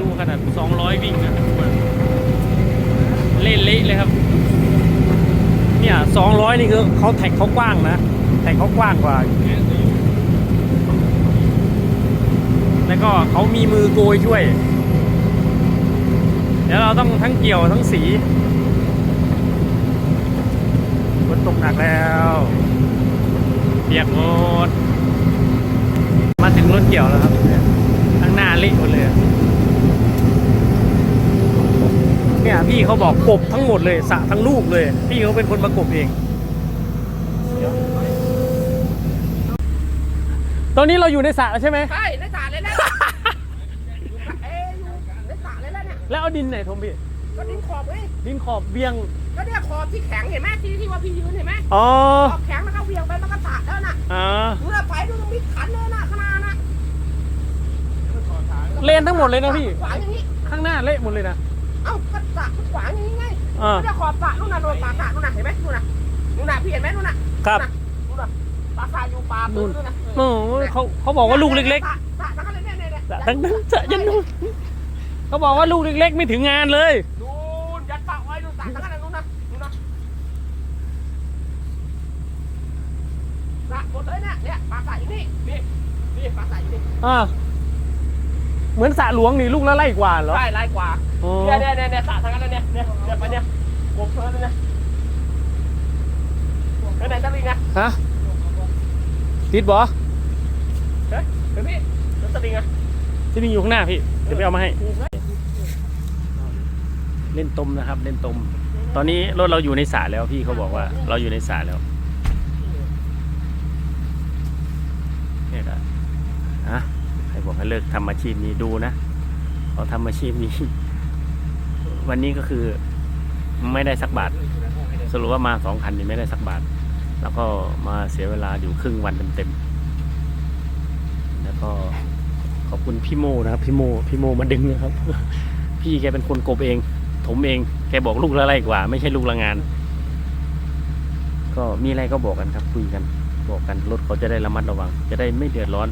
ดูขนาด 200 วิ่งนะเล่นเละเลยครับ เนี่ย 200 นี่คือเขาแท็กเขากว้างนะ แท็กเขากว้างกว่า แล้วก็เขามีมือโกยช่วย เดี๋ยวเราต้องทั้งเกี่ยวทั้งสีฝนตกหนักแล้วเปียกหมด มาถึงรถเกี่ยวแล้วครับ พี่เขาบอกกบทั้งหมดเลยสระทั้งลูกเลย พี่เขาเป็นคนประกบเอง ตอนนี้เราอยู่ในสระแล้วใช่ไหมใช่ในสระเลยนะเอ้ยอยู่ในสระเลยแล้วเนี่ยแล้วเอาดินไหนทมพี่ก็ดิ้นขอบไงดินขอบเบียงก็เนี่ยขอบที่แข็งเห็นไหมที่ที่ว่าพี่ยืนเห็นไหมอ๋อขอบแข็งแล้วก็เวียงไปมันก็สระแล้วน่ะอ่าดูนะไฟดูตรงนี้ขันเลยน่ะขางหนาดน่ะเลนทั้งหมดเลยนะพี่ขวางอย่างนี้ข้างหน้าเละหมดเลยนะ เอ้าก็สระขวางอย่างนี้ไงอ่าก็จะขอบสระนู่นน่ะโดนปลาสระนู่นน่ะเห็นไหมนู่นน่ะนู่นน่ะพี่เห็นไหมนู่นน่ะครับ นู่นน่ะปลาสระอยู่ปลาปืนนู่นน่ะโอ้โหเขาเขาบอกว่าลูกเล็กสระสระทั้งนั้นเลยเนี่ยเนี่ยๆเนี่ยทั้งนั้นจะยันนู่นเขาบอกว่าลูกเล็กๆ ไม่ถึงงานเลยดูนยัดปากไว้ดูสระทั้งนั้นนะนู่นน่ะนู่นน่ะสระหมดเลยเนี่ยเนี่ยปลาสระอยู่นี่นี่นี่ปลาสระอยู่นี่ อ่า เหมือนสระหลวงนี่ลูกละไร่กว่าเหรอ ใช่ไล่กว่าอ๋อเนี่ยเนี่ยเนี่ยเนี่ยสระทั้งนั้นเลยเนี่ยเนี่ยเนี่ยไปเนี่ยกบเพิ่มเลยเนี่ยไปไหนจะลิงอะฮะติดบ่เฮ้ยเฮ้ยพี่แล้วจะลิงอะที่นี่อยู่ข้างหน้าพี่ เดี๋ยวไปเอามาให้เล่นตมนะครับ เล่นตม ตอนนี้รถเราอยู่ในสระแล้วพี่เขาบอกว่า เราอยู่ในสระแล้วเนี่ยนะฮะใคร บอกให้เลิกทำอาชีพนี้ดูนะเขาทำอาชีพนี้ วันนี้ก็คือไม่ได้สักบาท สรุปว่ามาสองคันนี่ไม่ได้สักบาท แล้วก็มาเสียเวลาอยู่ครึ่งวันเต็มๆแล้วก็ขอบคุณพี่โมนะครับพี่โมพี่โมมาดึงนะครับ พี่แกเป็นคนกบเอง ถมเอง แกบอกลูกละไรกว่า ไม่ใช่ลูกละงาน ก็มีอะไรก็บอกกันครับคุยกัน บอกกันรถเขาจะได้ระมัดระวัง จะได้ไม่เดือดร้อน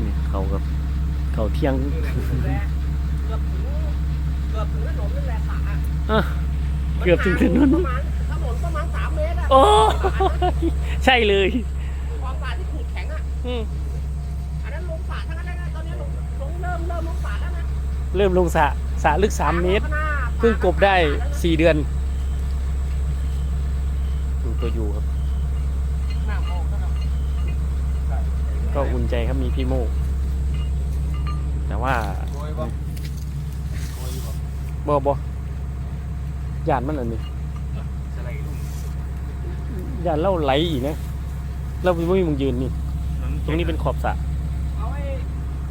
นี่ เขากับเขาเที่ยงเกือบถึงเกือบถึงถนนนั่นแหละสระอะอะเกือบถึงถนนประมาณถนนประมาณสามเมตรอะโอ้ใช่เลยความสระที่ขูดแข็งอะอืมอันนั้นลงสระทั้งนั้นเลยนะตอนนี้ลงลงเริ่มเริ่มลงสระแล้วนะเริ่มลงสระสระลึกสามเมตรเพิ่งกบได้สี่เดือนดูตัวอยู่ครับน้ำออกแล้วนะก็อุ่นใจครับมีพี่โมก แต่ว่าบอบอยานมันอันนี้ยานเล่าไหลอีกนะเราไม่มีมึงยืนนี่ ตรงนี้เป็นขอบสระเอาไอ้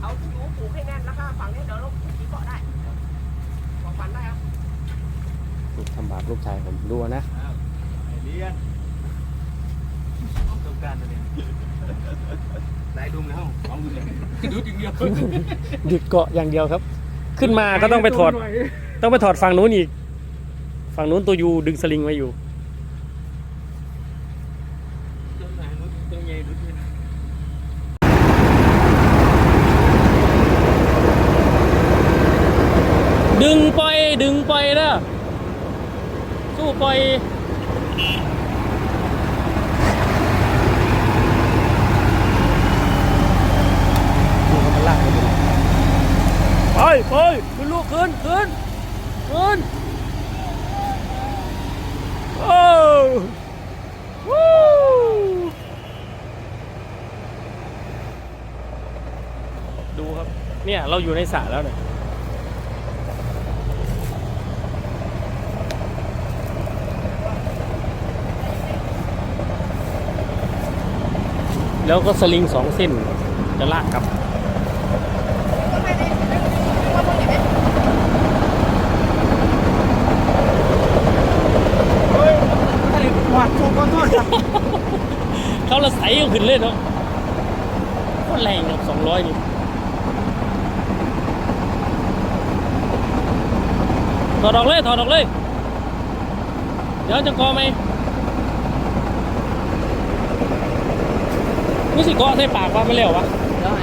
เอาที่รู้ผูกให้แน่นแล้วก็ฝั่งนี้เดี๋ยวเราขีดเกาะได้ขอฟันได้ครับลูกทำบาปลูกชายผมดูนะเรียนต้องการตัวนี้ ได้ดุมแล้วเอาดูเลยดูจริงเดียวดึกเกาะอย่างเดียวครับ ขึ้นมาก็ต้องไปถอด ต้องไปถอดฝั่งนู้นอีก ฝั่งนู้นตัวยูดึงสลิงไว้อยู่ตัวไหนนู้นตัวใหญ่ดูที่ดึงปล่อยดึงปล่อยนะสู้ปล่อยดูมันลากไปเลยไปไปขึ้นลูกขึ้นขึ้นขึ้นโอ้วู้ดูครับ เนี่ย เราอยู่ในสระแล้วเนี่ยแล้วก็สลิงสองเส้นจะลากกลับ หวาดถูกขอโทษครับเขาละใสก็ขึ้นเลยเนาะโคนแรงครับสองร้อยนี่ ถอดออกเลยถอดออกเลย เดี๋ยวจะกอไหมรู้สิเกาะใส่ปากว่าไม่เร็ววะนะ